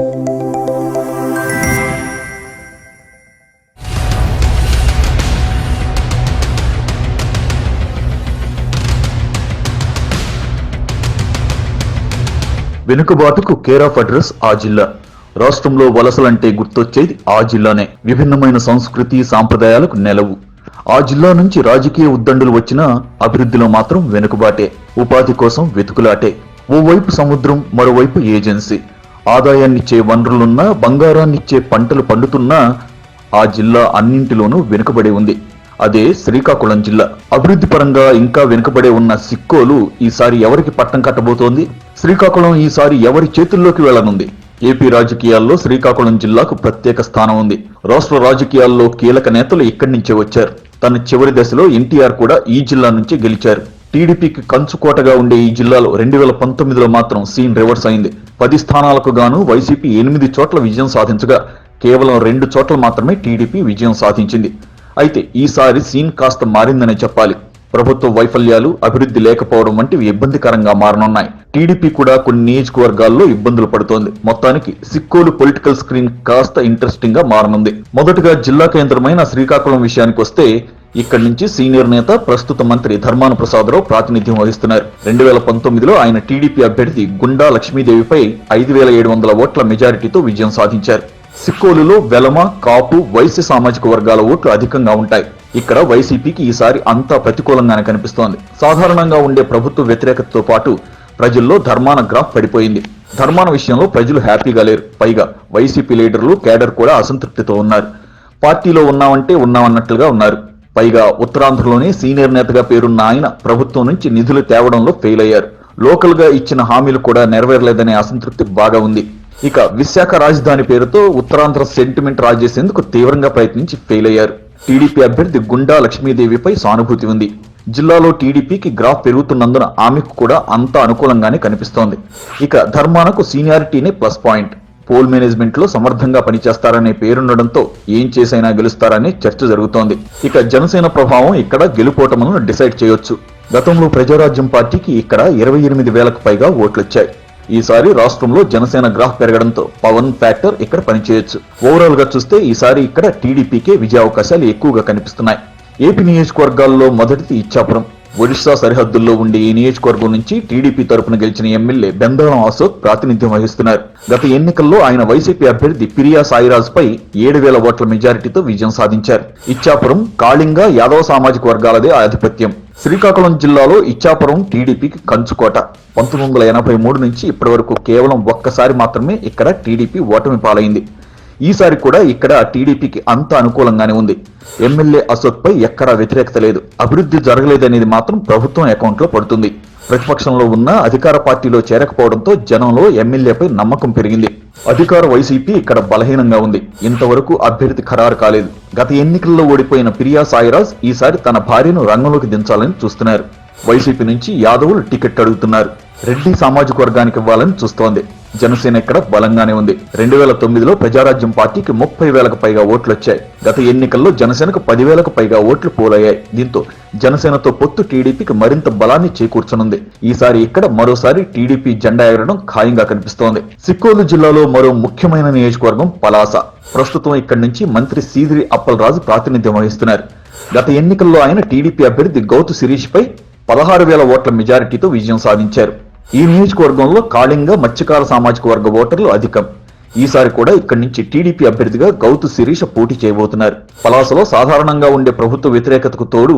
వెనుకబాటుకు care of address ఆ జిల్లా. రాష్ట్రంలో వలసలంటే గుర్తొచ్చేది ఆ జిల్లానే. విభిన్నమైన సంస్కృతి సాంప్రదాయాలకు నెలవు. ఆ జిల్లా నుంచి రాజకీయ ఉద్దండులు వచ్చినా అభివృద్ధిలో మాత్రం వెనుకబాటే. ఉపాధి కోసం వెతుకులాటే. ఓవైపు సముద్రం మరోవైపు ఏజెన్సీ. ఆదాయాన్నిచ్చే వనరులున్నా బంగారాన్నిచ్చే పంటలు పండుతున్నా ఆ జిల్లా అన్నింటిలోనూ వెనుకబడి ఉంది. అదే శ్రీకాకుళం జిల్లా. అభివృద్ధి పరంగా ఇంకా వెనుకబడే ఉన్న సిక్కోలు ఈసారి ఎవరికి పట్టం కట్టబోతోంది? శ్రీకాకుళం ఈసారి ఎవరి చేతుల్లోకి వెళ్ళనుంది ఏపీ రాజకీయాల్లో శ్రీకాకుళం జిల్లాకు ప్రత్యేక స్థానం ఉంది. రాష్ట్ర రాజకీయాల్లో కీలక నేతలు ఇక్కడి నుంచే వచ్చారు. తన చివరి దశలో ఎన్టీఆర్ కూడా ఈ జిల్లా నుంచే గెలిచారు. టీడీపీకి కంచుకోటగా ఉండే ఈ జిల్లాలో రెండు వేల పంతొమ్మిదిలో మాత్రం సీన్ రివర్స్ అయింది. పది స్థానాలకు గాను వైసీపీ ఎనిమిది చోట్ల విజయం సాధించగా కేవలం రెండు చోట్ల మాత్రమే టీడీపీ విజయం సాధించింది. అయితే ఈసారి సీన్ కాస్త మారిందనే చెప్పాలి. ప్రభుత్వ వైఫల్యాలు అభివృద్ధి లేకపోవడం వంటివి ఇబ్బందికరంగా మారనున్నాయి. టీడీపీ కూడా కొన్ని నియోజకవర్గాల్లో ఇబ్బందులు పడుతోంది. మొత్తానికి సిక్కోలు పొలిటికల్ స్క్రీన్ కాస్త ఇంట్రెస్టింగ్గా మారనుంది. మొదటగా జిల్లా కేంద్రమైన శ్రీకాకుళం విషయానికి వస్తే ఇక్కడి నుంచి సీనియర్ నేత ప్రస్తుత మంత్రి ధర్మాన ప్రసాదరావు ప్రాతినిధ్యం వహిస్తున్నారు. రెండు వేల పంతొమ్మిదిలో ఆయన టీడీపీ అభ్యర్థి గుండా లక్ష్మీదేవిపై ఐదు వేల ఏడు వందల ఓట్ల మెజారిటీతో విజయం సాధించారు. సిక్కోలులో వెలమ కాపు వైశ్య సామాజిక వర్గాల ఓట్లు అధికంగా ఉంటాయి. ఇక్కడ వైసీపీకి ఈసారి అంతా ప్రతికూలంగానే కనిపిస్తోంది. సాధారణంగా ఉండే ప్రభుత్వ వ్యతిరేకతతో పాటు ప్రజల్లో ధర్మాన గ్రాఫ్ పడిపోయింది. ధర్మాన విషయంలో ప్రజలు హ్యాపీగా లేరు. పైగా వైసీపీ లీడర్లు కేడర్ కూడా అసంతృప్తితో ఉన్నారు. పార్టీలో ఉన్నామంటే ఉన్నామన్నట్లుగా ఉన్నారు. పైగా ఉత్తరాంధ్రలోనే సీనియర్ నేతగా పేరున్న ఆయన ప్రభుత్వం నుంచి నిధులు తేవడంలో ఫెయిల్ అయ్యారు. లోకల్గా ఇచ్చిన హామీలు కూడా నెరవేరలేదనే అసంతృప్తి బాగా ఉంది. ఇక విశాఖ రాజధాని పేరుతో ఉత్తరాంధ్ర సెంటిమెంట్ రాజేసేందుకు తీవ్రంగా ప్రయత్నించి ఫెయిల్ అయ్యారు. టీడీపీ అభ్యర్థి గుండా లక్ష్మీదేవిపై సానుభూతి ఉంది. జిల్లాలో టీడీపీకి గ్రాఫ్ పెరుగుతున్నందున ఆమెకు కూడా అంత అనుకూలంగానే కనిపిస్తోంది. ఇక ధర్మానకు సీనియారిటీనే ప్లస్ పాయింట్. పోల్ మేనేజ్మెంట్లో సమర్థంగా పనిచేస్తారనే పేరుండడంతో ఏం చేసైనా గెలుస్తారనే చర్చ జరుగుతోంది. ఇక జనసేన ప్రభావం ఇక్కడ గెలుపోటములను డిసైడ్ చేయొచ్చు. గతంలో ప్రజారాజ్యం పార్టీకి ఇక్కడ ఇరవై ఎనిమిది వేలకు పైగా ఓట్లొచ్చాయి. ఈసారి రాష్ట్రంలో జనసేన గ్రాఫ్ పెరగడంతో పవన్ ఫ్యాక్టర్ ఇక్కడ పనిచేయొచ్చు. ఓవరాల్గా చూస్తే ఈసారి ఇక్కడ టీడీపీకే విజయావకాశాలు ఎక్కువగా కనిపిస్తున్నాయి. ఏపీ నియోజకవర్గాల్లో మొదటిది ఇచ్చాపురం. ఒడిశా సరిహద్దుల్లో ఉండే ఈ నియోజకవర్గం నుంచి టీడీపీ తరపున గెలిచిన ఎమ్మెల్యే బెందాళం అశోక్ ప్రాతినిధ్యం వహిస్తున్నారు. గత ఎన్నికల్లో ఆయన వైసీపీ అభ్యర్థి పిరియా సాయిరాజ్ పై ఏడు వేల ఓట్ల మెజారిటీతో విజయం సాధించారు. ఇచ్చాపురం కాళింగ యాదవ సామాజిక వర్గాలదే ఆధిపత్యం. శ్రీకాకుళం జిల్లాలో ఇచ్చాపురం టీడీపీకి కంచుకోట. పంతొమ్మిది వందల ఎనభై మూడు నుంచి ఇప్పటి వరకు కేవలం ఒక్కసారి మాత్రమే ఇక్కడ టీడీపీ ఓటమి పాలైంది. ఈసారి కూడా ఇక్కడ టీడీపీకి అంత అనుకూలంగానే ఉంది. ఎమ్మెల్యే అశోక్ పై ఎక్కడా వ్యతిరేకత లేదు. అభివృద్ధి జరగలేదనేది మాత్రం ప్రభుత్వం అకౌంట్లో పడుతుంది. ప్రతిపక్షంలో ఉన్న అధికార పార్టీలో చేరకపోవడంతో జనంలో ఎమ్మెల్యేపై నమ్మకం పెరిగింది. అధికార వైసీపీ ఇక్కడ బలహీనంగా ఉంది. ఇంతవరకు అభ్యర్థి ఖరారు కాలేదు. గత ఎన్నికల్లో ఓడిపోయిన ప్రియా సాయిరాజ్ ఈసారి తన భార్యను రంగంలోకి దించాలని చూస్తున్నారు. వైసీపీ నుంచి యాదవులు టికెట్ అడుగుతున్నారు. రెడ్డి సామాజిక వర్గానికి ఇవ్వాలని చూస్తోంది. జనసేన ఇక్కడ బలంగానే ఉంది. రెండు వేల తొమ్మిదిలో ప్రజారాజ్యం పార్టీకి ముప్పై వేలకు పైగా ఓట్లు వచ్చాయి గత ఎన్నికల్లో జనసేనకు పదివేలకు పైగా ఓట్లు పోలయ్యాయి. దీంతో జనసేనతో పొత్తు టీడీపీకి మరింత బలాన్ని చేకూర్చనుంది. ఈసారి ఇక్కడ మరోసారి టీడీపీ జెండా ఎగరడం ఖాయంగా కనిపిస్తోంది. సిక్కోలు జిల్లాలో మరో ముఖ్యమైన నియోజకవర్గం పలాస. ప్రస్తుతం ఇక్కడి నుంచి మంత్రి సీదిరి అప్పలరాజు ప్రాతినిధ్యం వహిస్తున్నారు. గత ఎన్నికల్లో ఆయన టీడీపీ అభ్యర్థి గౌతు శిరీష్ పై పదహారు వేల ఓట్ల మెజారిటీతో విజయం సాధించారు. ఈ నియోజకవర్గంలో కాళింగ మత్స్యకార సామాజిక వర్గ ఓటర్లు అధికం. ఈసారి కూడా ఇక్కడి నుంచి టీడీపీ అభ్యర్థిగా గౌతు శిరీష పోటీ చేయబోతున్నారు. పలాసలో సాధారణంగా ఉండే ప్రభుత్వ వ్యతిరేకతకు తోడు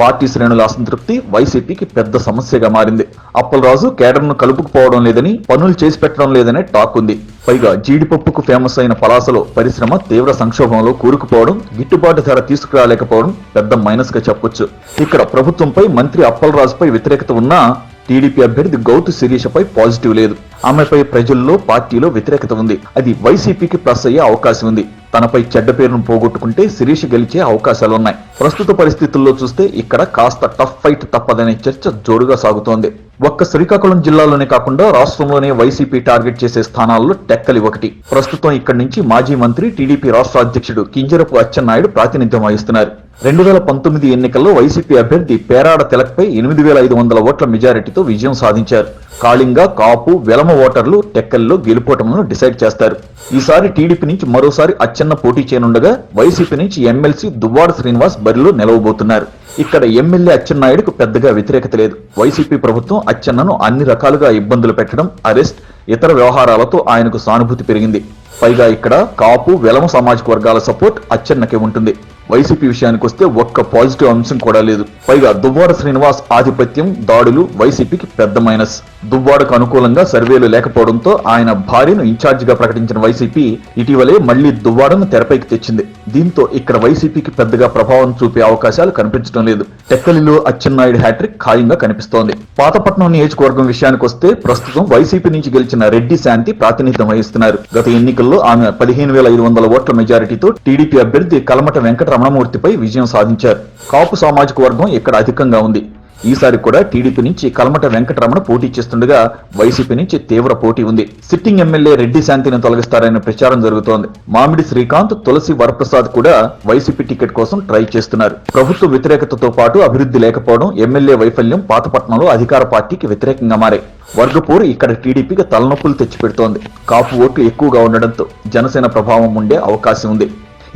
పార్టీ శ్రేణుల అసంతృప్తి వైసీపీకి పెద్ద సమస్యగా మారింది. అప్పలరాజు కేడర్ను కలుపుకుపోవడం లేదని పనులు చేసి పెట్టడం లేదనే టాక్ ఉంది. పైగా జీడిపప్పుకు ఫేమస్ అయిన పలాసలో పరిశ్రమ తీవ్ర సంక్షోభంలో కూరుకుపోవడం గిట్టుబాటు ధర తీసుకురాలేకపోవడం పెద్ద మైనస్గా చెప్పొచ్చు. ఇక్కడ ప్రభుత్వంపై మంత్రి అప్పలరాజుపై వ్యతిరేకత ఉన్నా టీడీపీ అభ్యర్థి గౌతు శిరీషపై పాజిటివ్ లేదు. ఆమెపై ప్రజల్లో పార్టీలో వ్యతిరేకత ఉంది. అది వైసీపీకి ప్లస్ అయ్యే అవకాశం ఉంది. తనపై చెడ్డ పేరును పోగొట్టుకుంటే శిరీష్ గెలిచే అవకాశాలున్నాయి. ప్రస్తుత పరిస్థితుల్లో చూస్తే ఇక్కడ కాస్త టఫ్ ఫైట్ తప్పదనే చర్చ జోరుగా సాగుతోంది. ఒక్క శ్రీకాకుళం జిల్లాలోనే కాకుండా రాష్ట్రంలోనే వైసీపీ టార్గెట్ చేసే స్థానాల్లో టెక్కలి ఒకటి. ప్రస్తుతం ఇక్కడి నుంచి మాజీ మంత్రి టీడీపీ రాష్ట్ర అధ్యక్షుడు కింజరపు అచ్చెన్నాయుడు ప్రాతినిధ్యం వహిస్తున్నారు. రెండు వేల పంతొమ్మిది ఎన్నికల్లో వైసీపీ అభ్యర్థి పేరాడ తిలక్పై ఎనిమిది వేల ఐదు వందల ఓట్ల మెజారిటీతో విజయం సాధించారు. కాళింగ కాపు వెలమ ఓటర్లు టెక్కల్లో గెలుపోటములను డిసైడ్ చేస్తారు. ఈసారి టీడీపీ నుంచి మరోసారి అచ్చెన్ అచ్చెన్న పోటీ చేయనుండగా వైసీపీ నుంచి ఎమ్మెల్సీ దువ్వాడ శ్రీనివాస్ బరిలో నిలవబోతున్నారు. ఇక్కడ ఎమ్మెల్యే అచ్చెన్నాయుడుకు పెద్దగా వ్యతిరేకత లేదు. వైసీపీ ప్రభుత్వం అచ్చెన్నను అన్ని రకాలుగా ఇబ్బందులు పెట్టడం అరెస్ట్ ఇతర వ్యవహారాలతో ఆయనకు సానుభూతి పెరిగింది. పైగా ఇక్కడ కాపు వెలమ సామాజిక వర్గాల సపోర్ట్ అచ్చెన్నకే ఉంటుంది. వైసీపీ విషయానికి వస్తే ఒక్క పాజిటివ్ అంశం కూడా లేదు. పైగా దువ్వాడ శ్రీనివాస్ ఆధిపత్యం దాడులు వైసీపీకి పెద్ద మైనస్. దువ్వాడకు అనుకూలంగా సర్వేలు లేకపోవడంతో ఆయన భార్యను ఇన్ఛార్జిగా ప్రకటించిన వైసీపీ ఇటీవలే మళ్ళీ దువ్వాడను తెరపైకి తెచ్చింది. దీంతో ఇక్కడ వైసీపీకి పెద్దగా ప్రభావం చూపే అవకాశాలు కనిపించడం లేదు. టెక్కలిలో అచ్చెన్నాయుడు హ్యాట్రిక్ ఖాయంగా కనిపిస్తోంది. పాతపట్నం నియోజకవర్గం విషయానికి వస్తే ప్రస్తుతం వైసీపీ నుంచి గెలిచిన రెడ్డి శాంతి ప్రాతినిధ్యం వహిస్తున్నారు. గత ఎన్నికల్లో ఆమె పదిహేను వేల ఐదు వందల ఓట్ల మెజారిటీతో టీడీపీ అభ్యర్థి కలమట వెంకట రమణమూర్తిపై విజయం సాధించారు. కాపు సామాజిక వర్గం ఇక్కడ అధికంగా ఉంది. ఈసారి కూడా టీడీపీ నుంచి కలమట వెంకటరమణ పోటీ చేస్తుండగా వైసీపీ నుంచి తీవ్ర పోటీ ఉంది. సిట్టింగ్ ఎమ్మెల్యే రెడ్డి శాంతిని తొలగిస్తారనే ప్రచారం జరుగుతోంది. మామిడి శ్రీకాంత్ తులసి వరప్రసాద్ కూడా వైసీపీ టికెట్ కోసం ట్రై చేస్తున్నారు. ప్రభుత్వ వ్యతిరేకతతో పాటు అభివృద్ధి లేకపోవడం ఎమ్మెల్యే వైఫల్యం పాతపట్నంలో అధికార పార్టీకి వ్యతిరేకంగా మారాయి వర్గపూర్ ఇక్కడ టీడీపీకి తలనొప్పులు తెచ్చిపెడుతోంది. కాపు ఓట్లు ఎక్కువగా ఉండడంతో జనసేన ప్రభావం ఉండే అవకాశం ఉంది.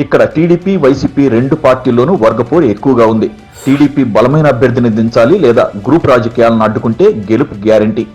ఇక్కడ టీడీపీ వైసీపీ రెండు పార్టీల్లోనూ వర్గపూర్ ఎక్కువగా ఉంది. టీడీపీ బలమైన అభ్యర్థిని దించాలి లేదా గ్రూప్ రాజకీయాలను అడ్డుకుంటే గెలుపు గ్యారంటీ.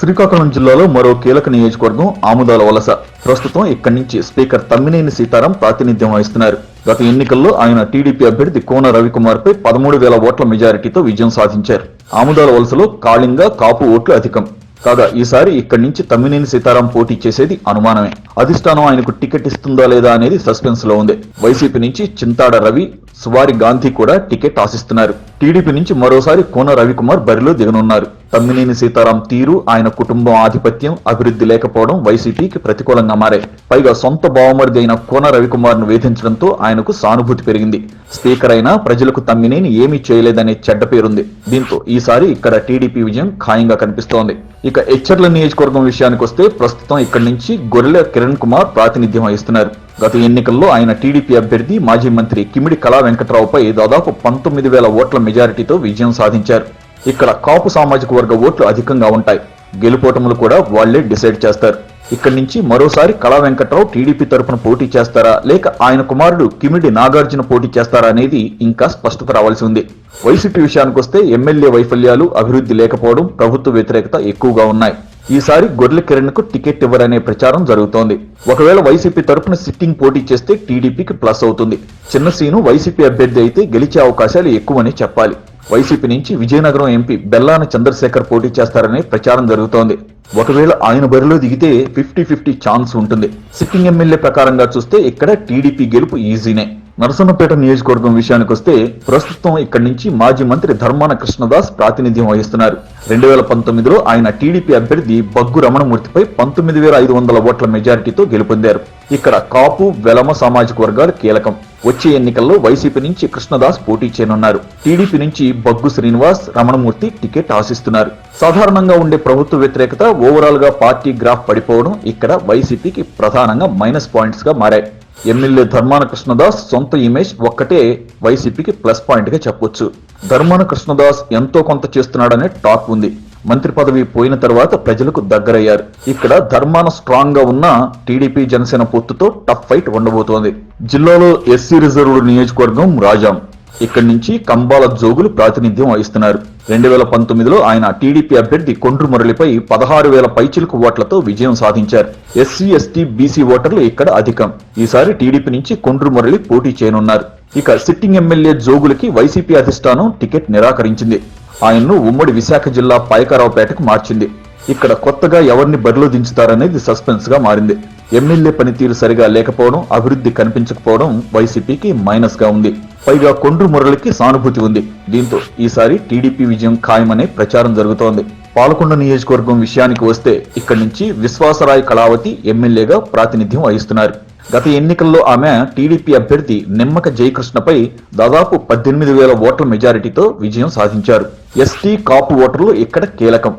శ్రీకాకుళం జిల్లాలో మరో కీలక నియోజకవర్గం ఆముదాల వలస. ప్రస్తుతం ఇక్కడి నుంచి స్పీకర్ తమ్మినేని సీతారాం ప్రాతినిధ్యం వహిస్తున్నారు. గత ఎన్నికల్లో ఆయన టీడీపీ అభ్యర్థి కోన రవికుమార్ పై పదమూడు వేల ఓట్ల మెజారిటీతో విజయం సాధించారు. ఆముదాల వలసలో కాళింగ కాపు ఓట్లు అధికం. కాగా ఈసారి ఇక్కడి నుంచి తమ్మినేని సీతారాం పోటీ చేసేది అనుమానమే. అధిష్టానం ఆయనకు టికెట్ ఇస్తుందా లేదా అనేది సస్పెన్స్లో ఉంది. వైసీపీ నుంచి చింతాడ రవి సువారి గాంధీ కూడా టికెట్ ఆశిస్తున్నారు. టీడీపీ నుంచి మరోసారి కోన రవికుమార్ బరిలో దిగనున్నారు. తమ్మినేని సీతారాం తీరు ఆయన కుటుంబం ఆధిపత్యం అభివృద్ధి లేకపోవడం వైసీపీకి ప్రతికూలంగా మారాయి. పైగా సొంత బావమరిది అయిన కోన రవికుమార్ను వేధించడంతో ఆయనకు సానుభూతి పెరిగింది. స్పీకర్ అయినా ప్రజలకు తమ్మినేని ఏమీ చేయలేదనే చెడ్డ పేరుంది. దీంతో ఈసారి ఇక్కడ టీడీపీ విజయం ఖాయంగా కనిపిస్తోంది. ఇక హెచ్చర్ల నియోజకవర్గం విషయానికి వస్తే ప్రస్తుతం ఇక్కడి నుంచి గొర్రెల కిరణ్ కుమార్ ప్రాతినిధ్యం వహిస్తున్నారు. గత ఎన్నికల్లో ఆయన టీడీపీ అభ్యర్థి మాజీ మంత్రి కిమిడి కళా వెంకట్రావుపై దాదాపు పంతొమ్మిది వేల ఓట్ల మెజారిటీతో విజయం సాధించారు. ఇక్కడ కాపు సామాజిక వర్గ ఓట్లు అధికంగా ఉంటాయి. గెలుపోటములు కూడా వాళ్ళే డిసైడ్ చేస్తారు. ఇక్కడి నుంచి మరోసారి కళా వెంకట్రావు టీడీపీ తరపున పోటీ చేస్తారా? లేక ఆయన కుమారుడు కిమిడి నాగార్జున పోటీ చేస్తారా అనేది ఇంకా స్పష్టత రావాల్సి ఉంది. వైసీపీ విషయానికి వస్తే ఎమ్మెల్యే వైఫల్యాలు అభివృద్ధి లేకపోవడం ప్రభుత్వ వ్యతిరేకత ఎక్కువగా ఉన్నాయి. ఈసారి గొర్రెల కిరణ్కు టికెట్ ఇవ్వరనే ప్రచారం జరుగుతోంది. ఒకవేళ వైసీపీ తరపున సిట్టింగ్ పోటీ చేస్తే టీడీపీకి ప్లస్ అవుతుంది. చిన్న సీను వైసీపీ అభ్యర్థి అయితే గెలిచే అవకాశాలు ఎక్కువని చెప్పాలి. వైసీపీ నుంచి విజయనగరం ఎంపీ బెల్లాన చంద్రశేఖర్ పోటీ చేస్తారనే ప్రచారం జరుగుతోంది. ఒకవేళ ఆయన బరిలో దిగితే ఫిఫ్టీ ఫిఫ్టీ ఛాన్స్ ఉంటుంది. సిట్టింగ్ ఎమ్మెల్యే ప్రకారంగా చూస్తే ఇక్కడ టీడీపీ గెలుపు ఈజీనే. నరసన్నపేట నియోజకవర్గం విషయానికి వస్తే ప్రస్తుతం ఇక్కడి నుంచి మాజీ మంత్రి ధర్మాన కృష్ణదాస్ ప్రాతినిధ్యం వహిస్తున్నారు. రెండు వేల పంతొమ్మిదిలో ఆయన టీడీపీ అభ్యర్థి బగ్గు రమణమూర్తిపై పంతొమ్మిది వేల ఐదు వందల ఓట్ల మెజారిటీతో గెలుపొందారు. ఇక్కడ కాపు వెలమ సామాజిక వర్గాలు కీలకం. వచ్చే ఎన్నికల్లో వైసీపీ నుంచి కృష్ణదాస్ పోటీ చేయనున్నారు. టీడీపీ నుంచి బగ్గు శ్రీనివాస్ రమణమూర్తి టికెట్ ఆశిస్తున్నారు. సాధారణంగా ఉండే ప్రభుత్వ వ్యతిరేకత ఓవరాల్గా పార్టీ గ్రాఫ్ పడిపోవడం ఇక్కడ వైసీపీకి ప్రధానంగా మైనస్ పాయింట్స్గా మారాయి. ఎమ్మెల్యే ధర్మాన కృష్ణదాస్ సొంత ఇమేజ్ ఒక్కటే వైసీపీకి ప్లస్ పాయింట్గా చెప్పొచ్చు. ధర్మాన కృష్ణదాస్ ఎంతో కొంత చేస్తున్నాడనే టాక్ ఉంది. మంత్రి పదవి పోయిన తర్వాత ప్రజలకు దగ్గరయ్యారు. ఇక్కడ ధర్మాన స్ట్రాంగ్గా ఉన్న టీడీపీ జనసేన పొత్తుతో టఫ్ ఫైట్ ఉండబోతోంది. జిల్లాలో ఎస్సీ రిజర్వ్డ్ నియోజకవర్గం రాజాం. ఇక్కడి నుంచి కంబాల జోగులు ప్రాతినిధ్యం వహిస్తున్నారు. రెండు వేల పంతొమ్మిదిలో ఆయన టీడీపీ అభ్యర్థి కొండ్రు మురళిపై పదహారు వేల పైచిలుకు ఓట్లతో విజయం సాధించారు. ఎస్సీ ఎస్టీ బీసీ ఓటర్లు ఇక్కడ అధికం. ఈసారి టీడీపీ నుంచి కొండ్రు మురళి పోటీ చేయనున్నారు. ఇక సిట్టింగ్ ఎమ్మెల్యే జోగులకి వైసీపీ అధిష్టానం టికెట్ నిరాకరించింది. ఆయన్ను ఉమ్మడి విశాఖ జిల్లా పాయకరావుపేటకు మార్చింది. ఇక్కడ కొత్తగా ఎవరిని బరిలో దించుతారనేది సస్పెన్స్గా మారింది. ఎమ్మెల్యే పనితీరు సరిగా లేకపోవడం అభివృద్ధి కనిపించకపోవడం వైసీపీకి మైనస్గా ఉంది. పైగా కొండ్రు మురళికి సానుభూతి ఉంది. దీంతో ఈసారి టీడీపీ విజయం ఖాయమనే ప్రచారం జరుగుతోంది. పాలకొండ నియోజకవర్గం విషయానికి వస్తే ఇక్కడి నుంచి విశ్వాసరాయ్ కళావతి ఎమ్మెల్యేగా ప్రాతినిధ్యం వహిస్తున్నారు. గత ఎన్నికల్లో ఆమె టీడీపీ అభ్యర్థి నిమ్మక జయకృష్ణపై దాదాపు పద్దెనిమిది వేల ఓట్ల మెజారిటీతో విజయం సాధించారు. ఎస్టీ కాపు ఓటర్లు ఇక్కడ కీలకం.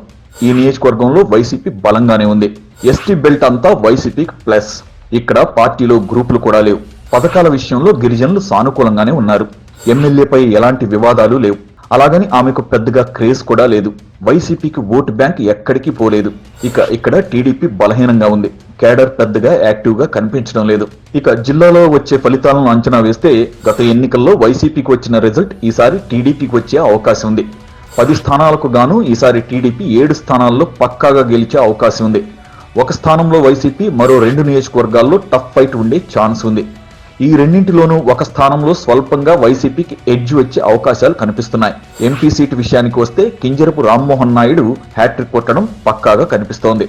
ఈ నియోజకవర్గంలో వైసీపీ బలంగానే ఉంది. ఎస్టీ బెల్ట్ అంతా వైసీపీకి ప్లస్. ఇక్కడ పార్టీలో గ్రూపులు కూడా లేవు. పథకాల విషయంలో గిరిజనులు సానుకూలంగానే ఉన్నారు. ఎమ్మెల్యేపై ఎలాంటి వివాదాలు లేవు. అలాగని ఆమెకు పెద్దగా క్రేజ్ కూడా లేదు. వైసీపీకి ఓటు బ్యాంక్ ఎక్కడికి పోలేదు. ఇక ఇక్కడ టీడీపీ బలహీనంగా ఉంది. కేడర్ పెద్దగా యాక్టివ్గా కనిపించడం లేదు. ఇక జిల్లాలో వచ్చే ఫలితాలను అంచనా వేస్తే గత ఎన్నికల్లో వైసీపీకి వచ్చిన రిజల్ట్ ఈసారి టీడీపీకి వచ్చే అవకాశం ఉంది. పది స్థానాలకు గాను ఈసారి టీడీపీ ఏడు స్థానాల్లో పక్కాగా గెలిచే అవకాశం ఉంది. ఒక స్థానంలో వైసీపీ మరో రెండు నియోజకవర్గాల్లో టఫ్ ఫైట్ ఉండే ఛాన్స్ ఉంది. ఈ రెండింటిలోనూ ఒక స్థానంలో స్వల్పంగా వైసీపీకి ఎడ్జ్ వచ్చే అవకాశాలు కనిపిస్తున్నాయి. ఎంపీ సీటు విషయానికి వస్తే కింజరపు రామ్మోహన్ నాయుడు హ్యాట్రిక్ కొట్టడం పక్కాగా కనిపిస్తోంది.